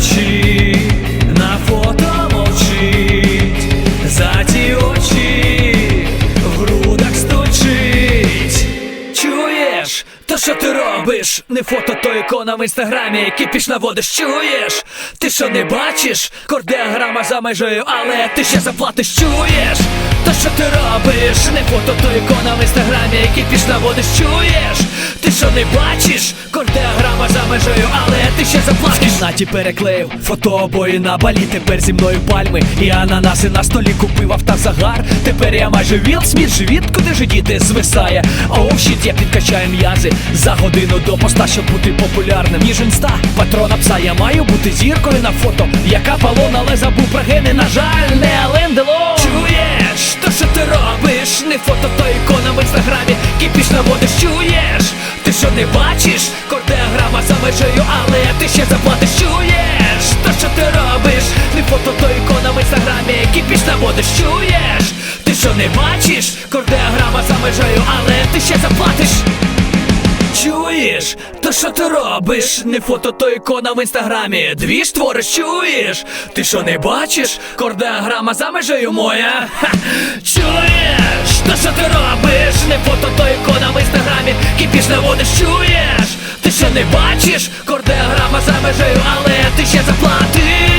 вночі на фото мовчить, за ті очі в грудах стучить. Чуєш, то що ти робиш? Не фото, то ікона в інстаграмі, які піш наводиш, чуєш? Ти що не бачиш? Кордеограма за межею, але ти ще заплатиш, чуєш, то що ти робиш? Фото, то ікона в інстаграмі, кипіш наводиш, чуєш? Ти що не бачиш? Кордеограма за межею, але ти ще заплатиш. В кімнаті переклеїв фото обої на балі, тепер зі мною пальми і ананаси на столі купив автозагар. Тепер я майже Вілл Сміт, живіт, куди ж діти звисає. Оу, щит, я підкачаю м'язи за годину до поста, щоб бути популярним. Ніж інста, патрона пса, я маю бути зіркою на фото. Яка балон, але забув про гени, на жаль, не Ален Делон. Не фото, то ікона в інстаграмі, кипіш наводиш, чуєш? Ти що не бачиш? Кордеограма за межею, але ти ще заплатиш, чуєш? То що ти робиш? Не фото, то ікона в інстаграмі, кипіш наводиш, чуєш? Ти що не бачиш? Кордеограма за межею, але ти ще заплатиш. Чуєш? То що ти робиш? Не фото, то ікона в інстаграмі. Дві ж твориш, чуєш? Ти що не бачиш? Кордеограма за межею моя. Ха! Чуєш? Інстаграмі. водиш, чуєш? Ти ще не бачиш? Кордеограма за межею, але ти ще заплатиш.